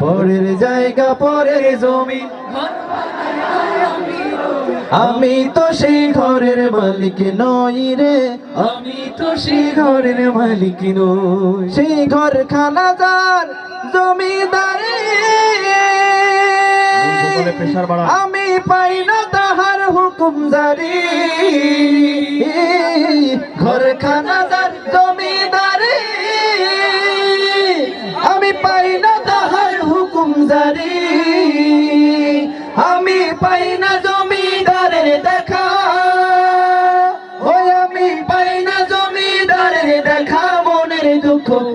পরের জায়গা পরের জমি। আমি তো সেই ঘরের মালিক নই রে। আমি তো সেই ঘরের মালিক নই। সেই ঘর খানাদার জমিদারে। আমি পাই না তাহার হুকুম জারি। ঘর খানাদার জমিদারে হুকুম আমি পাই না জমিদারের দেখা। ওই আমি পাই না জমিদারের দেখা মনের দুঃখ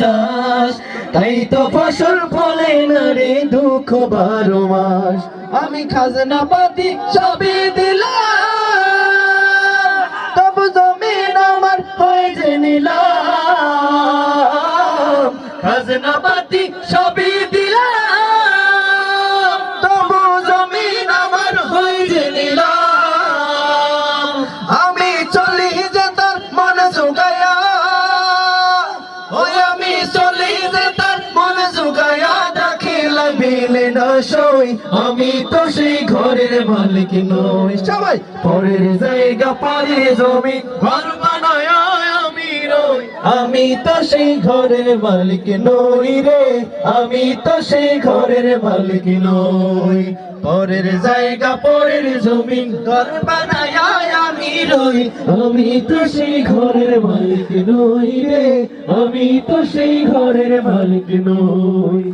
চাষ। তাই তো ফসল ফলে না রে দুঃখ বারো মাস। আমি খাজনা পাতি সবই দিলাম। তবু জমিন আমার হয়ে যে নিলাম। খাজনা পাতি সবই দিলাম। আমি চলি যে মন আমি তো সেই ঘরের মালিক নই। সবাই, পরের জায়গা পারে জমি, ঘর আমি আমি তো সেই ঘরের মালিক নই রে। আমি তো সেই ঘরের মালিক নই। পরের জায়গা, পরের জমিন ঘর বানায় রই আমি তো সেই ঘরের মালিক নই রে আমি তো সেই ঘরের মালিক নই।